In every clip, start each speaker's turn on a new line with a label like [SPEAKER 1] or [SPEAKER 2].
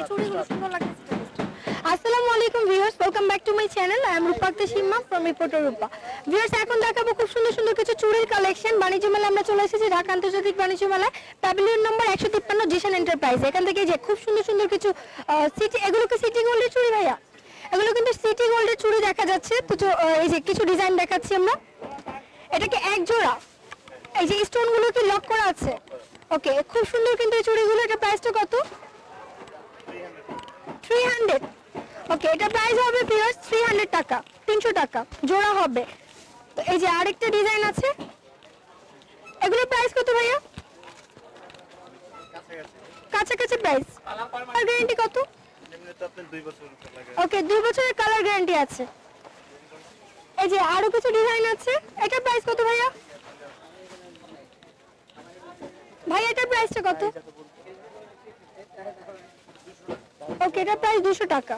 [SPEAKER 1] এই চুড়িগুলো খুব সুন্দর আন্তর্জাতিক বাণিজ্য মেলায়। নম্বর একশো থেকে যে সিটি গোল্ডের চুড়ি ভাইয়া? এগুলো কিন্তু সিটি গোল্ডের চুড়ি দেখা যাচ্ছে। এই যে কিছু ডিজাইন দেখাচ্ছি আমরা। এটাকে এক জোড়া? এই যে স্টোনগুলো কি লক করা আছে? ওকে খুব সুন্দর কিন্তু এই চুড়িগুলো প্রাইসটা কত থ্রি হান্ড্রেড ওকে এটা প্রাইস হবে পিওর থ্রি হান্ড্রেড টাকা, তিনশো টাকা, জোড়া হবে। তো এই যে আরেকটা ডিজাইন আছে এগুলো প্রাইস কত ভাইয়া? কাছাকাছি প্রাইস আর গ্যারান্টি কত? ওকে দুই বছরের কালার গ্যারান্টি আছে। এই যে আরও কিছু ডিজাইন আছে, এটা প্রাইস কত ভাইয়া? ভাই এটার প্রাইসটা কত? ওকে এটা প্রাইস দুশো টাকা।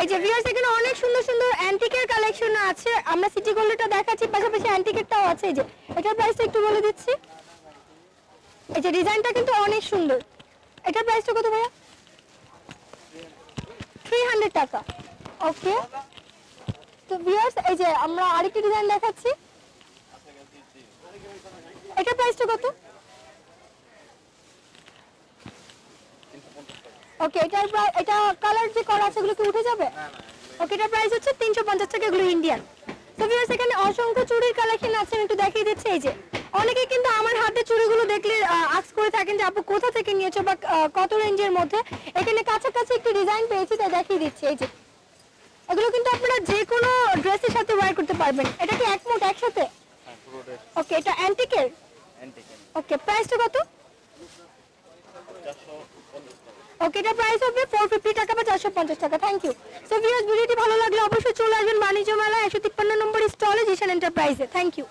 [SPEAKER 1] এই যে ভিউয়ার্স এখানে অনেক সুন্দর সুন্দর অ্যান্টিকের কালেকশন আছে। আমরা সিটি গোল্ডটা দেখাচ্ছি, পাশাপাশি অ্যান্টিকেরটাও আছে। এই যে, এটার প্রাইসটা একটু বলে দিচ্ছি। এই যে ডিজাইনটা কিন্তু অনেক সুন্দর। এটার প্রাইসটা কত ভাইয়া? থ্রি হান্ড্রেড টাকা। ওকে তো ভিউয়ার্স এই যে আমরা আরেকটি ডিজাইন দেখাচ্ছি। এটার প্রাইসটা কত? ওকে এটার এটা কালার যে করা আছে এগুলো কি উঠে যাবে? ওকে এটার প্রাইস হচ্ছে তিনশো পঞ্চাশ টাকা এগুলো ইন্ডিয়ান তো ভিউয়ার্স এখানে অসংখ্য চুড়ির কালেকশন আছে আমি একটু দেখিয়ে দিচ্ছি এই যে। অনেকে কিন্তু আমার হাতে চুড়িগুলো দেখলে আক্স করে থাকেন যে আপু কোথা থেকে নিয়েছো বা কত রেঞ্জের মধ্যে? এখানে কাছাকাছি একটি ডিজাইন পেয়েছি তাই দেখিয়ে দিচ্ছি এই যে। এগুলো কিন্তু আপনারা যে কোনো ড্রেসের সাথে ওয়্যার করতে পারবেন। এটা কি এক মোট একসাথে? ওকে এটা অ্যান্টিকের ওকে প্রাইসটা কত? ওকে এটা প্রাইস হবে ফোর ফিফটি টাকা বা চারশো পঞ্চাশ টাকা থ্যাংক ইউ সো ভিডিওটি ভালো লাগলে অবশ্যই চলে আসবেন বাণিজ্য মেলা একশো তিপ্পান্ন নম্বর স্টলে জিশান এন্টারপ্রাইজে থ্যাংক ইউ